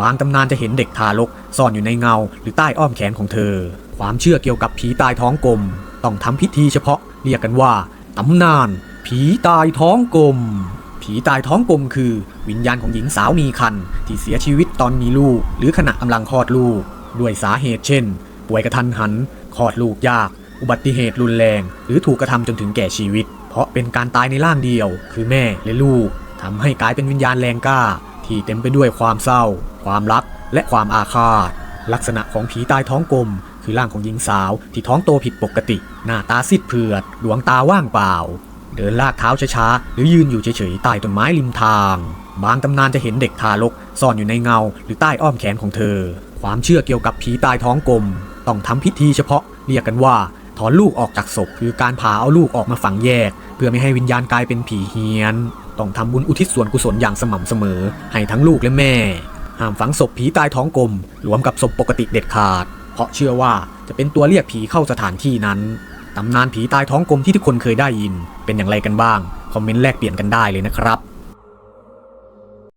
บางตำนานจะเห็นเด็กทารกซ่อนอยู่ในเงา หรือใต้อ้อมแขนของเธอ ความเชื่อเกี่ยวกับผีตายท้องกลม ต้องทำพิธีเฉพาะเรียกกันว่าตำนาน ผีตายท้องกลม ผีตายท้องกลมคือ วิญญาณของหญิงสาวมีคันที่เสียชีวิตตอนมีลูก หรือขณะกำลังคลอดลูก ด้วยสาเหตุเช่น ป่วยกระทันหันคลอดลูกยาก อุบัติเหตุรุนแรง หรือถูกกระทำจนถึงแก่ชีวิต เพราะเป็นการตายในร่างเดียว คือแม่และลูกทำให้กลายเป็นวิญญาณแรงกล้า ที่เต็มไปด้วยความเศร้า ความรัก และความอาฆาต ลักษณะของผีตายท้องกลม คือร่างของหญิงสาวที่ท้องโตผิดปกติ หน้าตาซีดเผือด ดวงตาว่างเปล่า เดินลากเท้าช้าๆ หรือยืนอยู่เฉยๆใต้ต้นไม้ริมทาง บางตำนานจะเห็นเด็กทารก ซ่อนอยู่ในเงา หรือใต้อ้อมแขนของเธอ ความเชื่อเกี่ยวกับผีตายท้องกลม ต้องทำพิธีเฉพาะ เรียกกันว่าถอนลูกออกจากศพคือการผ่าเอาลูกออกมาฝังแยก เพื่อไม่ให้วิญญาณกลายเป็นผีเฮี้ยน ต้องทำบุญอุทิศส่วนกุศลอย่างสม่ำเสมอ ให้ทั้งลูกและแม่ ห้ามฝังศพผีตายท้องกลมรวมกับศพปกติเด็ดขาด เพราะเชื่อว่าจะเป็นตัวเรียกผีเข้าสถานที่นั้นตำนานผีตายท้องกลมที่ทุกคนเคยได้ยิน เป็นอย่างไรกันบ้าง คอมเมนต์แลกเปลี่ยนกันได้เลยนะครับ